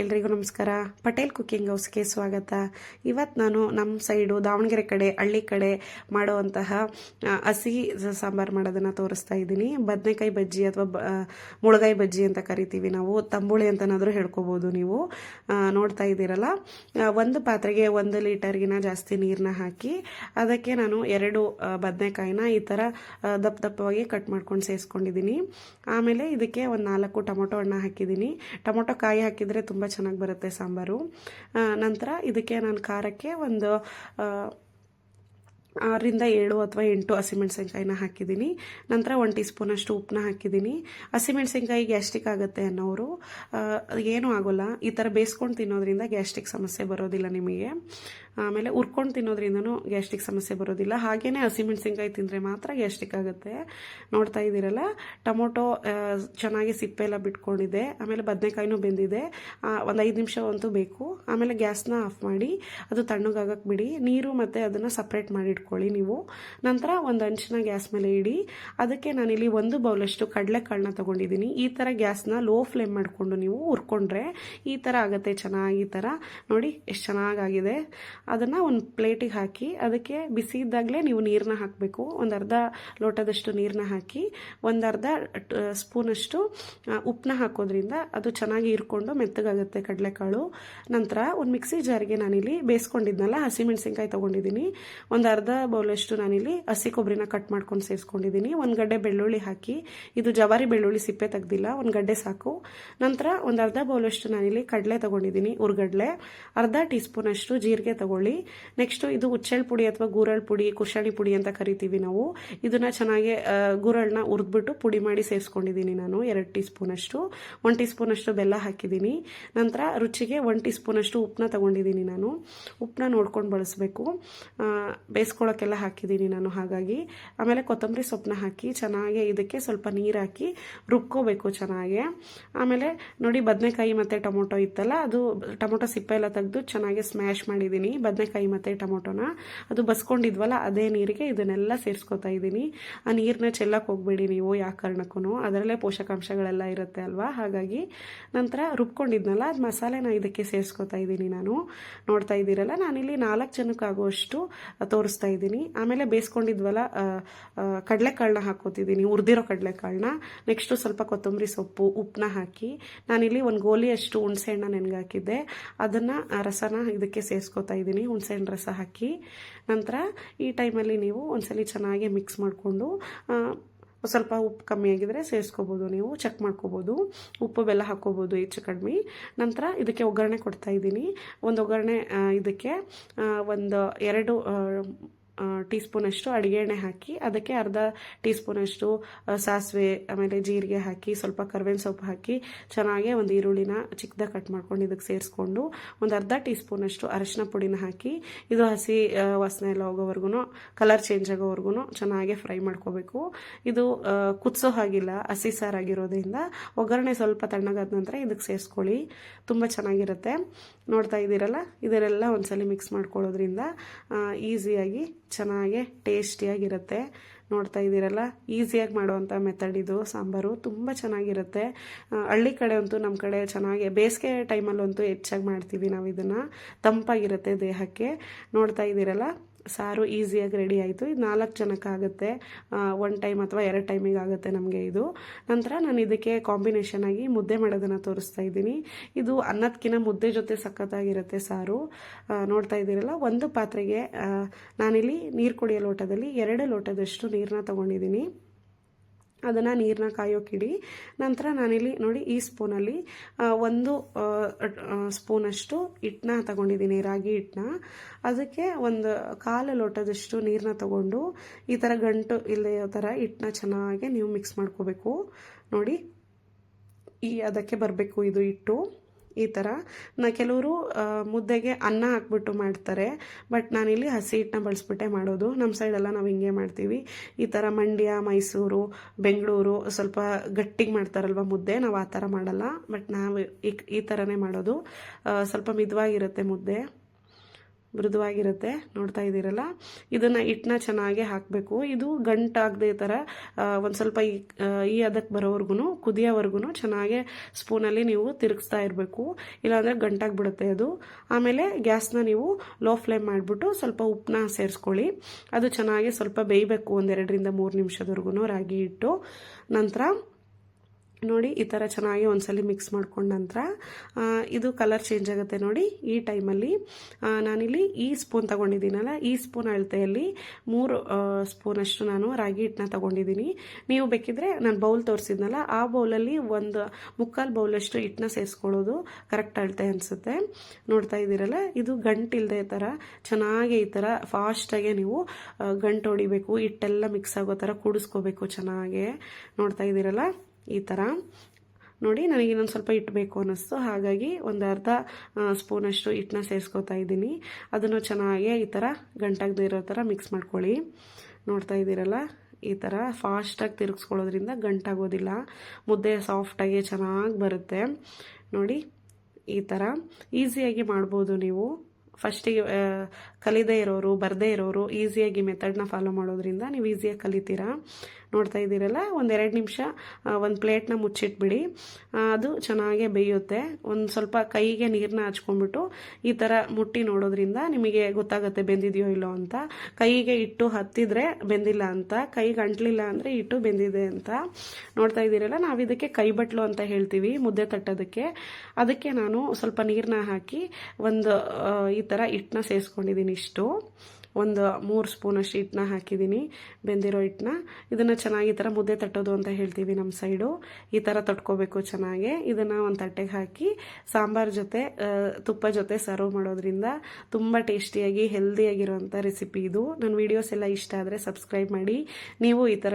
ಎಲ್ರಿಗೂ ನಮಸ್ಕಾರ. ಪಟೇಲ್ ಕುಕ್ಕಿಂಗ್ ಹೌಸ್ಗೆ ಸ್ವಾಗತ. ಇವತ್ತು ನಾನು ನಮ್ಮ ಸೈಡು ದಾವಣಗೆರೆ ಕಡೆ, ಹಳ್ಳಿ ಕಡೆ ಮಾಡುವಂತಹ ಹಸಿ ಸಾಂಬಾರು ಮಾಡೋದನ್ನು ತೋರಿಸ್ತಾ ಇದ್ದೀನಿ. ಬದನೆಕಾಯಿ ಬಜ್ಜಿ ಅಥವಾ ಮುಳಗಾಯಿ ಬಜ್ಜಿ ಅಂತ ಕರಿತೀವಿ ನಾವು. ತಂಬುಳಿ ಅಂತನಾದರೂ ಹೇಳ್ಕೊಬೋದು ನೀವು. ನೋಡ್ತಾ ಇದ್ದೀರಲ್ಲ? ಒಂದು ಪಾತ್ರೆಗೆ ಒಂದು ಲೀಟರ್ಗಿನ ಜಾಸ್ತಿ ನೀರನ್ನ ಹಾಕಿ, ಅದಕ್ಕೆ ನಾನು ಎರಡು ಬದನೆಕಾಯಿನ ಈ ಥರ ದಪ್ಪ ದಪ್ಪವಾಗಿ ಕಟ್ ಮಾಡ್ಕೊಂಡು ಸೇರಿಸ್ಕೊಂಡಿದ್ದೀನಿ ಆಮೇಲೆ ಇದಕ್ಕೆ ಒಂದು ನಾಲ್ಕು ಟೊಮೊಟೊ ಹಣ್ಣು ಹಾಕಿದ್ದೀನಿ. ಟೊಮೊಟೊ ಕಾಯಿ ಹಾಕಿದರೆ ತುಂಬ ಚೆನ್ನಾಗಿ ಬರುತ್ತೆ ಸಾಂಬಾರು. ನಂತರ ಇದಕ್ಕೆ ನಾನು ಖಾರಕ್ಕೆ ಒಂದು ಆರರಿಂದ ಏಳು ಅಥವಾ ಎಂಟು ಹಸಿಮೆಣಸಿನ್ಕಾಯಿನ ಹಾಕಿದ್ದೀನಿ. ನಂತರ ಒನ್ ಟೀ ಸ್ಪೂನಷ್ಟು ಉಪ್ಪನ್ನ ಹಾಕಿದ್ದೀನಿ. ಹಸಿಮೆಣಸಿನ್ಕಾಯಿ ಗ್ಯಾಸ್ಟ್ರಿಕ್ ಆಗುತ್ತೆ ಅನ್ನೋರು ಏನು ಆಗೋಲ್ಲ. ಈ ಥರ ಬೇಯಿಸ್ಕೊಂಡು ತಿನ್ನೋದ್ರಿಂದ ಗ್ಯಾಸ್ಟ್ರಿಕ್ ಸಮಸ್ಯೆ ಬರೋದಿಲ್ಲ ನಿಮಗೆ. ಆಮೇಲೆ ಉರ್ಕೊಂಡು ತಿನ್ನೋದ್ರಿಂದನೂ ಗ್ಯಾಸ್ಟ್ರಿಕ್ ಸಮಸ್ಯೆ ಬರೋದಿಲ್ಲ. ಹಾಗೆಯೇ ಹಸಿಮೆಣ್ಸಿನ್ಕಾಯಿ ತಿಂದರೆ ಮಾತ್ರ ಗ್ಯಾಸ್ಟ್ರಿಕ್ ಆಗುತ್ತೆ. ನೋಡ್ತಾ ಇದ್ದೀರಲ್ಲ? ಟೊಮೊಟೊ ಚೆನ್ನಾಗಿ ಸಿಪ್ಪೆ ಎಲ್ಲ ಬಿಟ್ಕೊಂಡಿದೆ. ಆಮೇಲೆ ಬದನೆಕಾಯಿನೂ ಬೆಂದಿದೆ. ಒಂದು ಐದು ನಿಮಿಷ ಅಂತೂ ಬೇಕು. ಆಮೇಲೆ ಗ್ಯಾಸ್ನ ಆಫ್ ಮಾಡಿ ಅದು ತಣ್ಣಗಾಗಕ್ಕೆ ಬಿಡಿ. ನೀರು ಮತ್ತು ಅದನ್ನು ಸಪ್ರೇಟ್ ಮಾಡಿ ಇಟ್ಕೊಳ್ಳಿ ನೀವು. ನಂತರ ಒಂದು ಅಂಚಿನ ಗ್ಯಾಸ್ ಮೇಲೆ ಇಡಿ. ಅದಕ್ಕೆ ನಾನಿಲ್ಲಿ ಒಂದು ಬೌಲಷ್ಟು ಕಡಲೆಕಾಳನ್ನ ತೊಗೊಂಡಿದ್ದೀನಿ. ಈ ಥರ ಗ್ಯಾಸ್ನ ಲೋ ಫ್ಲೇಮ್ ಮಾಡಿಕೊಂಡು ನೀವು ಹುರ್ಕೊಂಡ್ರೆ ಈ ಥರ ಆಗುತ್ತೆ, ಚೆನ್ನಾಗಿ ಥರ ನೋಡಿ, ಎಷ್ಟು ಚೆನ್ನಾಗಾಗಿದೆ. ಅದನ್ನು ಒಂದು ಪ್ಲೇಟಿಗೆ ಹಾಕಿ, ಅದಕ್ಕೆ ಬಿಸಿ ಇದ್ದಾಗಲೇ ನೀವು ನೀರನ್ನ ಹಾಕಬೇಕು. ಒಂದು ಅರ್ಧ ಲೋಟದಷ್ಟು ನೀರನ್ನ ಹಾಕಿ, ಒಂದು ಅರ್ಧ ಸ್ಪೂನಷ್ಟು ಉಪ್ಪನ್ನ ಹಾಕೋದ್ರಿಂದ ಅದು ಚೆನ್ನಾಗಿ ಇರ್ಕೊಂಡು ಮೆತ್ತಗಾಗುತ್ತೆ ಕಡಲೆಕಾಳು. ನಂತರ ಒಂದು ಮಿಕ್ಸಿ ಜಾರಿಗೆ ನಾನಿಲ್ಲಿ ಬೇಯಿಸ್ಕೊಂಡಿದ್ನಲ್ಲ, ಹಸಿಮೆಣಸಿನ್ಕಾಯಿ ತೊಗೊಂಡಿದ್ದೀನಿ. ಒಂದು ಅರ್ಧ ಬೌಲಷ್ಟು ನಾನಿಲ್ಲಿ ಹಸಿ ಕೊಬ್ಬರಿನ ಕಟ್ ಮಾಡ್ಕೊಂಡು ಸೇರಿಸ್ಕೊಂಡಿದ್ದೀನಿ. ಒಂದು ಗಡ್ಡೆ ಬೆಳ್ಳುಳ್ಳಿ ಹಾಕಿ, ಇದು ಜವಾರಿ ಬೆಳ್ಳುಳ್ಳಿ ಸಿಪ್ಪೆ ತೆಗ್ದಿಲ್ಲ, ಒಂದು ಗಡ್ಡೆ ಸಾಕು. ನಂತರ ಒಂದು ಅರ್ಧ ಬೌಲಷ್ಟು ನಾನಿಲ್ಲಿ ಕಡಲೆ ತೊಗೊಂಡಿದ್ದೀನಿ, ಉರ್ಗಡ್ಲೆ. ಅರ್ಧ ಟೀ ಸ್ಪೂನಷ್ಟು ಜೀರಿಗೆ ತಗೊಳ್ಳಿ. ನೆಕ್ಸ್ಟು ಇದು ಉಚ್ಚೆಳ್ ಪುಡಿ ಅಥವಾ ಗೂರಳ್ ಪುಡಿ ಕುಶಾಣಿ ಪುಡಿ ಅಂತ ಕರಿತೀವಿ ನಾವು. ಇದನ್ನ ಚೆನ್ನಾಗಿ ಗುರಳ್ನ ಹುರಿದ್ಬಿಟ್ಟು ಪುಡಿ ಮಾಡಿ ಸೇರಿಸ್ಕೊಂಡಿದ್ದೀನಿ ನಾನು, ಎರಡು ಟೀ ಸ್ಪೂನಷ್ಟು ಒನ್ ಟೀ ಸ್ಪೂನಷ್ಟು ಬೆಲ್ಲ ಹಾಕಿದ್ದೀನಿ. ನಂತರ ರುಚಿಗೆ ಒನ್ ಟೀ ಸ್ಪೂನಷ್ಟು ಉಪ್ಪನ್ನ ತಗೊಂಡಿದ್ದೀನಿ ನಾನು. ಉಪ್ಪನ್ನ ನೋಡ್ಕೊಂಡು ಬಳಸಬೇಕು. ಬೇಯಿಸ್ಕೊಳ್ಳೋಕ್ಕೆಲ್ಲ ಹಾಕಿದ್ದೀನಿ ನಾನು, ಹಾಗಾಗಿ. ಆಮೇಲೆ ಕೊತ್ತಂಬರಿ ಸೊಪ್ಪನ್ನ ಹಾಕಿ ಚೆನ್ನಾಗಿ ಇದಕ್ಕೆ ಸ್ವಲ್ಪ ನೀರು ಹಾಕಿ ರುಬ್ಕೋಬೇಕು ಚೆನ್ನಾಗಿ. ಆಮೇಲೆ ನೋಡಿ ಬದನೆಕಾಯಿ ಮತ್ತು ಟೊಮೊಟೊ ಇತ್ತಲ್ಲ, ಅದು ಟೊಮೊಟೊ ಸಿಪ್ಪೆ ಎಲ್ಲ ತೆಗೆದು ಚೆನ್ನಾಗಿ ಸ್ಮ್ಯಾಶ್ ಮಾಡಿದ್ದೀನಿ. ಬದನೆಕಾಯಿ ಮತ್ತು ಟೊಮೊಟೊನ. ಅದು ಬಸ್ಕೊಂಡಿದ್ವಲ್ಲ, ಅದೇ ನೀರಿಗೆ ಇದನ್ನೆಲ್ಲ ಸೇರಿಸ್ಕೊತಾ ಇದ್ದೀನಿ. ಆ ನೀರನ್ನ ಚೆಲ್ಲಕ್ಕೆ ಹೋಗಬೇಡಿ ನೀವು ಯಾವ ಕಾರಣಕ್ಕೂ ಅದರಲ್ಲೇ ಪೋಷಕಾಂಶಗಳೆಲ್ಲ ಇರುತ್ತೆ ಅಲ್ವಾ? ಹಾಗಾಗಿ ನಂತರ ರುಬ್ಕೊಂಡಿದ್ನಲ್ಲ, ಅದು ಮಸಾಲೆನ ಇದಕ್ಕೆ ಸೇರಿಸ್ಕೊತಾ ಇದ್ದೀನಿ ನಾನು. ನೋಡ್ತಾ ಇದ್ದೀರಲ್ಲ, ನಾನಿಲ್ಲಿ ನಾಲ್ಕು ಜನಕ್ಕಾಗುವಷ್ಟು ತೋರಿಸ್ತಾ ಇದ್ದೀನಿ. ಆಮೇಲೆ ಬೇಯಿಸ್ಕೊಂಡಿದ್ವಲ್ಲ ಕಡಲೆಕಾಳನ್ನ ಹಾಕೋತಿದ್ದೀನಿ ಹುರಿದಿರೋ ಕಡಲೆಕಾಳನ್ನ ನೆಕ್ಸ್ಟು ಸ್ವಲ್ಪ ಕೊತ್ತಂಬರಿ ಸೊಪ್ಪು ಉಪ್ಪನ್ನ ಹಾಕಿ. ನಾನಿಲ್ಲಿ ಒಂದು ಗೋಲಿಯಷ್ಟು ಹುಣಸೆಹಣ್ಣ ನೆನ್ಗೆ ಹಾಕಿದ್ದೆ. ಅದನ್ನು ರಸನ ಇದಕ್ಕೆ ಸೇರಿಸ್ಕೊತಾ ಇದ್ದೀನಿ. ಹುಣಸೆಹಣ್ಣು ರಸ ಹಾಕಿ. ನಂತರ ಈ ಟೈಮಲ್ಲಿ ನೀವು ಒಂದ್ಸಲಿ ಚೆನ್ನಾಗಿ ಮಿಕ್ಸ್ ಮಾಡಿಕೊಂಡು ಸ್ವಲ್ಪ ಉಪ್ಪು ಕಮ್ಮಿ ಆಗಿದ್ರೆ ಸೇರಿಸ್ಕೋಬೋದು ನೀವು, ಚೆಕ್ ಮಾಡ್ಕೋಬೋದು. ಉಪ್ಪು ಬೆಲ್ಲ ಹಾಕ್ಕೋಬೋದು ಹೆಚ್ಚು ಕಡಿಮೆ. ನಂತರ ಇದಕ್ಕೆ ಒಗ್ಗರಣೆ ಕೊಡ್ತಾ ಇದ್ದೀನಿ. ಒಂದು ಒಗ್ಗರಣೆ ಇದಕ್ಕೆ ಒಂದು ಎರಡು ಟೀ ಸ್ಪೂನಷ್ಟು ಅಡುಗೆ ಎಣ್ಣೆ ಹಾಕಿ, ಅದಕ್ಕೆ ಅರ್ಧ ಟೀ ಸ್ಪೂನಷ್ಟು ಸಾಸಿವೆ, ಆಮೇಲೆ ಜೀರಿಗೆ ಹಾಕಿ, ಸ್ವಲ್ಪ ಕರ್ಬೇವಿನ ಸೊಪ್ಪು ಹಾಕಿ, ಚೆನ್ನಾಗಿ ಒಂದು ಈರುಳ್ಳಿನ ಚಿಕ್ಕದಾಗ ಕಟ್ ಮಾಡ್ಕೊಂಡು ಇದಕ್ಕೆ ಸೇರಿಸ್ಕೊಂಡು ಒಂದು ಅರ್ಧ ಟೀ ಸ್ಪೂನಷ್ಟು ಅರಶಿನ ಪುಡಿನ ಹಾಕಿ, ಇದು ಹಸಿ ವಾಸನೆ ಎಲ್ಲ ಹೋಗೋವರೆಗೂ ಕಲರ್ ಚೇಂಜ್ ಆಗೋವರೆಗೂ ಚೆನ್ನಾಗಿ ಫ್ರೈ ಮಾಡ್ಕೋಬೇಕು. ಇದು ಕುದಿಸೋ ಹಾಗಿಲ್ಲ, ಹಸಿ ಸಾರಾಗಿರೋದ್ರಿಂದ ಒಗ್ಗರಣೆ ಸ್ವಲ್ಪ ತಣ್ಣಗಾದ ನಂತರ ಇದಕ್ಕೆ ಸೇರಿಸ್ಕೊಳ್ಳಿ. ತುಂಬ ಚೆನ್ನಾಗಿರುತ್ತೆ. ನೋಡ್ತಾ ಇದ್ದೀರಲ್ಲ? ಇದರೆಲ್ಲ ಒಂದ್ಸಲಿ ಮಿಕ್ಸ್ ಮಾಡ್ಕೊಳ್ಳೋದ್ರಿಂದ ಈಸಿಯಾಗಿ ಚೆನ್ನಾಗಿ ಟೇಸ್ಟಿಯಾಗಿರುತ್ತೆ. ನೋಡ್ತಾ ಇದ್ದೀರಲ್ಲ, ಈಸಿಯಾಗಿ ಮಾಡುವಂಥ ಮೆಥಡ್ ಇದು. ಸಾಂಬಾರು ತುಂಬ ಚೆನ್ನಾಗಿರುತ್ತೆ. ಹಳ್ಳಿ ಕಡೆ ಅಂತೂ ನಮ್ಮ ಕಡೆ ಚೆನ್ನಾಗಿ, ಬೇಸಿಗೆ ಟೈಮಲ್ಲಂತೂ ಹೆಚ್ಚಾಗಿ ಮಾಡ್ತೀವಿ ನಾವು ಇದನ್ನು ತಂಪಾಗಿರುತ್ತೆ ದೇಹಕ್ಕೆ. ನೋಡ್ತಾ ಇದ್ದೀರಲ್ಲ ಸಾರು ಈಸಿಯಾಗಿ ರೆಡಿ ಆಯಿತು. ಇದು ನಾಲ್ಕು ಜನಕ್ಕಾಗುತ್ತೆ ಒನ್ ಟೈಮ್ ಅಥವಾ ಎರಡು ಟೈಮಿಗೆ ಆಗುತ್ತೆ ನಮಗೆ ಇದು. ನಂತರ ನಾನು ಇದಕ್ಕೆ ಕಾಂಬಿನೇಷನ್ ಆಗಿ ಮುದ್ದೆ ಮಾಡೋದನ್ನು ತೋರಿಸ್ತಾ ಇದ್ದೀನಿ. ಇದು ಅನ್ನದಕ್ಕಿಂತ ಮುದ್ದೆ ಜೊತೆ ಸಖತ್ತಾಗಿರುತ್ತೆ ಸಾರು. ನೋಡ್ತಾ ಇದ್ದೀರಲ್ಲ, ಒಂದು ಪಾತ್ರೆಗೆ ನಾನಿಲ್ಲಿ ನೀರು ಕುಡಿಯೋ ಲೋಟದಲ್ಲಿ ಎರಡು ಲೋಟದಷ್ಟು ನೀರನ್ನ ತೊಗೊಂಡಿದ್ದೀನಿ. ಅದನ್ನು ನೀರನ್ನ ಕಾಯೋಕ್ಕಿಡಿ ನಂತರ ನಾನಿಲ್ಲಿ ನೋಡಿ ಈ ಸ್ಪೂನಲ್ಲಿ ಒಂದು ಸ್ಪೂನಷ್ಟು ಹಿಟ್ಟನ್ನ ತಗೊಂಡಿದ್ದೀನಿ, ರಾಗಿ ಹಿಟ್ಟನ್ನ ಅದಕ್ಕೆ ಒಂದು ಕಾಲು ಲೋಟದಷ್ಟು ನೀರನ್ನ ತಗೊಂಡು ಈ ಥರ ಗಂಟು ಇಲ್ಲದೆ ಥರ ಹಿಟ್ಟನ್ನ ಚೆನ್ನಾಗಿ ನೀವು ಮಿಕ್ಸ್ ಮಾಡ್ಕೋಬೇಕು. ನೋಡಿ, ಈ ಅದಕ್ಕೆ ಬರಬೇಕು ಇದು ಹಿಟ್ಟು. ಈ ಥರ. ನಾ ಕೆಲವರು ಮುದ್ದೆಗೆ ಅನ್ನ ಹಾಕ್ಬಿಟ್ಟು ಮಾಡ್ತಾರೆ. ಬಟ್ ನಾನಿಲ್ಲಿ ಹಸಿ ಹಿಟ್ಟನ್ನ ಬಳಸ್ಬಿಟ್ಟೆ ಮಾಡೋದು. ನಮ್ಮ ಸೈಡೆಲ್ಲ ನಾವು ಹಿಂಗೆ ಮಾಡ್ತೀವಿ. ಈ ಥರ ಮಂಡ್ಯ, ಮೈಸೂರು, ಬೆಂಗಳೂರು ಸ್ವಲ್ಪ ಗಟ್ಟಿಗೆ ಮಾಡ್ತಾರಲ್ವ ಮುದ್ದೆ. ನಾವು ಆ ಥರ ಮಾಡಲ್ಲ. ಬಟ್ ನಾವು ಈ ಥರನೇ ಮಾಡೋದು. ಸ್ವಲ್ಪ ಮಿದುವಾಗಿರುತ್ತೆ ಮುದ್ದೆ. ಮೃದುವಾಗಿರುತ್ತೆ, ನೋಡ್ತಾ ಇದ್ದೀರಲ್ಲ? ಇದನ್ನು ಹಿಟ್ಟನ್ನ ಚೆನ್ನಾಗಿ ಹಾಕಬೇಕು. ಇದು ಗಂಟಾಗದೆ ಥರ ಒಂದು ಸ್ವಲ್ಪ ಈ ಈ ಅದಕ್ಕೆ ಬರೋವರೆಗೂ ಕುದಿಯೋವರೆಗೂ ಚೆನ್ನಾಗಿ ಸ್ಪೂನಲ್ಲಿ ನೀವು ತಿರುಗಿಸ್ತಾ ಇರಬೇಕು. ಇಲ್ಲಾಂದರೆ ಗಂಟಾಗ್ಬಿಡುತ್ತೆ ಅದು. ಆಮೇಲೆ ಗ್ಯಾಸ್ನ ನೀವು ಲೋ ಫ್ಲೇಮ್ ಮಾಡಿಬಿಟ್ಟು ಸ್ವಲ್ಪ ಉಪ್ಪನ್ನ ಸೇರಿಸ್ಕೊಳ್ಳಿ. ಅದು ಚೆನ್ನಾಗಿ ಸ್ವಲ್ಪ ಬೇಯಬೇಕು ಒಂದೆರಡರಿಂದ ಮೂರು ನಿಮಿಷದವರೆಗೂ ರಾಗಿ ಹಿಟ್ಟು. ನಂತರ ನೋಡಿ ಈ ಥರ ಚೆನ್ನಾಗಿ ಒಂದ್ಸಲ ಮಿಕ್ಸ್ ಮಾಡ್ಕೊಂಡ ನಂತರ ಇದು ಕಲರ್ ಚೇಂಜ್ ಆಗುತ್ತೆ ನೋಡಿ ಈ ಟೈಮಲ್ಲಿ ನಾನಿಲ್ಲಿ ಈ ಸ್ಪೂನ್ ತಗೊಂಡಿದ್ದೀನಲ್ಲ, ಈ ಸ್ಪೂನ್ ಅಳತೆಯಲ್ಲಿ ಮೂರು ಸ್ಪೂನಷ್ಟು ನಾನು ರಾಗಿ ಹಿಟ್ಟನ್ನ ತಗೊಂಡಿದ್ದೀನಿ. ನೀವು ಬೇಕಿದ್ರೆ ನಾನು ಬೌಲ್ ತೋರಿಸಿದ್ನಲ್ಲ, ಆ ಬೌಲಲ್ಲಿ ಒಂದು ಮುಕ್ಕಾಲು ಬೌಲಷ್ಟು ಹಿಟ್ಟನ್ನ ಸೇರಿಸ್ಕೊಳ್ಳೋದು ಕರೆಕ್ಟ್ ಅಳತೆ ಅನಿಸುತ್ತೆ. ನೋಡ್ತಾ ಇದ್ದೀರಲ್ಲ, ಇದು ಗಂಟಿಲ್ಲದೆ ಥರ ಚೆನ್ನಾಗಿ ಈ ಥರ ಫಾಸ್ಟಾಗೆ ನೀವು ಗಂಟು ಹೊಡಿಬೇಕು, ಹಿಟ್ಟೆಲ್ಲ ಮಿಕ್ಸ್ ಆಗೋ ಥರ ಕೂಡಿಸ್ಕೋಬೇಕು ಚೆನ್ನಾಗೆ. ನೋಡ್ತಾ ಇದ್ದೀರಲ್ಲ? ಈ ಥರ ನೋಡಿ, ನನಗೆ ಇನ್ನೊಂದು ಸ್ವಲ್ಪ ಹಿಟ್ಟು ಬೇಕು ಅನ್ನಿಸ್ತು. ಹಾಗಾಗಿ ಒಂದು ಅರ್ಧ ಸ್ಪೂನಷ್ಟು ಹಿಟ್ಟನ್ನ ಸೇರಿಸ್ಕೊತಾ ಇದ್ದೀನಿ. ಅದನ್ನು ಚೆನ್ನಾಗಿ ಈ ಥರ ಗಂಟಾಗದೇ ಇರೋ ಥರ ಮಿಕ್ಸ್ ಮಾಡ್ಕೊಳ್ಳಿ. ನೋಡ್ತಾ ಇದ್ದೀರಲ್ಲ? ಈ ಥರ ಫಾಸ್ಟಾಗಿ ತಿರುಗಿಸ್ಕೊಳ್ಳೋದ್ರಿಂದ ಗಂಟಾಗೋದಿಲ್ಲ. ಮುದ್ದೆ ಸಾಫ್ಟಾಗಿ ಚೆನ್ನಾಗಿ ಬರುತ್ತೆ. ನೋಡಿ, ಈ ಥರ ಈಸಿಯಾಗಿ ಮಾಡ್ಬೋದು ನೀವು. ಫಸ್ಟಿಗೆ ಕಲಿದೇ ಇರೋರು, ಬರದೇ ಇರೋರು ಈಸಿಯಾಗಿ ಮೆಥಡ್ನ ಫಾಲೋ ಮಾಡೋದ್ರಿಂದ ನೀವು ಈಸಿಯಾಗಿ ಕಲಿತೀರಾ. ನೋಡ್ತಾ ಇದ್ದೀರಲ್ಲ? ಒಂದೆರಡು ನಿಮಿಷ ಒಂದು ಪ್ಲೇಟ್ನ ಮುಚ್ಚಿಟ್ಬಿಡಿ. ಅದು ಚೆನ್ನಾಗೇ ಬೇಯುತ್ತೆ. ಒಂದು ಸ್ವಲ್ಪ ಕೈಗೆ ನೀರನ್ನ ಹಚ್ಕೊಂಡ್ಬಿಟ್ಟು ಈ ಥರ ಮುಟ್ಟಿ ನೋಡೋದ್ರಿಂದ ನಿಮಗೆ ಗೊತ್ತಾಗುತ್ತೆ ಬೆಂದಿದೆಯೋ ಇಲ್ಲೋ ಅಂತ. ಕೈಗೆ ಇಟ್ಟು ಹತ್ತಿದ್ರೆ ಬೆಂದಿಲ್ಲ ಅಂತ. ಕೈಗೆ ಅಂಟ್ಲಿಲ್ಲ ಅಂದರೆ ಇಟ್ಟು ಬೆಂದಿದೆ ಅಂತ. ನೋಡ್ತಾ ಇದ್ದೀರಲ್ಲ? ನಾವು ಇದಕ್ಕೆ ಕೈ ಬಟ್ಲು ಅಂತ ಹೇಳ್ತೀವಿ, ಮುದ್ದೆ ತಟ್ಟೋದಕ್ಕೆ. ಅದಕ್ಕೆ ನಾನು ಸ್ವಲ್ಪ ನೀರನ್ನ ಹಾಕಿ ಒಂದು ಈ ಥರ ಹಿಟ್ಟನ್ನ ಸೇರಿಸ್ಕೊಂಡಿದ್ದೀನಿ ಇಷ್ಟು. ಒಂದು ಮೂರು ಸ್ಪೂನಷ್ಟು ಹಿಟ್ಟನ್ನ ಹಾಕಿದ್ದೀನಿ, ಬೆಂದಿರೋ ಹಿಟ್ಟನ್ನ. ಇದನ್ನು ಚೆನ್ನಾಗಿ ಈ ಥರ ಮುದ್ದೆ ತಟ್ಟೋದು ಅಂತ ಹೇಳ್ತೀವಿ ನಮ್ಮ ಸೈಡು. ಈ ಥರ ತಟ್ಕೋಬೇಕು ಚೆನ್ನಾಗಿ. ಇದನ್ನು ಒಂದು ತಟ್ಟೆಗೆ ಹಾಕಿ ಸಾಂಬಾರ್ ಜೊತೆ ತುಪ್ಪ ಜೊತೆ ಸರ್ವ್ ಮಾಡೋದ್ರಿಂದ ತುಂಬ ಟೇಸ್ಟಿಯಾಗಿ ಹೆಲ್ದಿಯಾಗಿರುವಂಥ ರೆಸಿಪಿ ಇದು. ನನ್ನ ವೀಡಿಯೋಸ್ ಎಲ್ಲ ಇಷ್ಟ ಆದರೆ ಸಬ್ಸ್ಕ್ರೈಬ್ ಮಾಡಿ. ನೀವು ಈ ಥರ